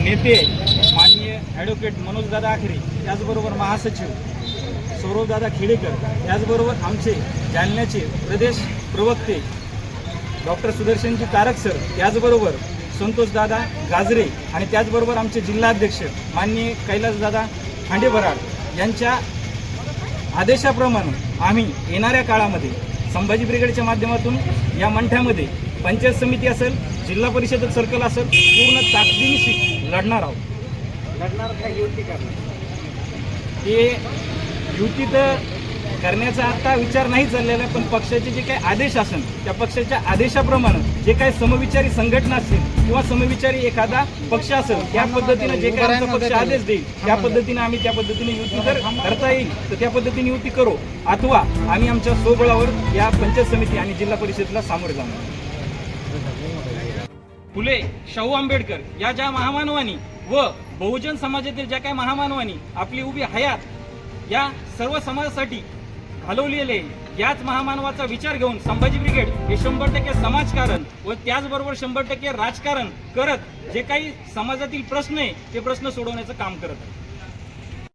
नेते माननीय ॲडव्होकेट मनोजदादा आखरे त्याचबरोबर महासचिव सौरभदादा खेडेकर त्याचबरोबर आमचे जालन्याचे प्रदेश प्रवक्ते डॉक्टर सुदर्शनजी तारक सर त्याचबरोबर संतोषदादा गाजरे आणि त्याचबरोबर आमचे जिल्हाध्यक्ष माननीय कैलासदादा खांडेबराड यांच्या आदेशाप्रमाणे आम्ही येणाऱ्या काळामध्ये संभाजी ब्रिगेडच्या माध्यमातून या मंठ्यामध्ये पंचायत समिती असेल जिल्हा परिषद सर्कल असेल पूर्ण ताकदीनिशी लढणार आहोत. लढणार का युती करणार? ते युती तर करण्याचा आता विचार नाही चाललेला आहे, पण पक्षाचे जे काही आदेश असेल त्या पक्षाच्या आदेशाप्रमाणे जे काही समविचारी संघटना असेल किंवा समविचारी एखादा पक्ष असेल त्या पद्धतीने जे काही आमचा पक्ष आदेश देईल त्या पद्धतीने आम्ही त्या पद्धतीने युती जर करता येईल तर त्या पद्धतीने युती करू अथवा आम्ही आमच्या स्वबळावर या पंचायत समिती आणि जिल्हा परिषदेला सामोरे जाणार. फुले शाहू आंबेडकर या ज्या महामानवानी व बहुजन समाजातील ज्या काही महामानवानी आपली उभी हयात या सर्व समाजासाठी घालवलेले याच महामानवाचा विचार घेऊन संभाजी ब्रिगेड हे शंभर टक्के समाजकारण व त्याचबरोबर शंभर टक्के राजकारण करत जे काही समाजातील प्रश्न आहे ते प्रश्न सोडवण्याचं काम करत आहे.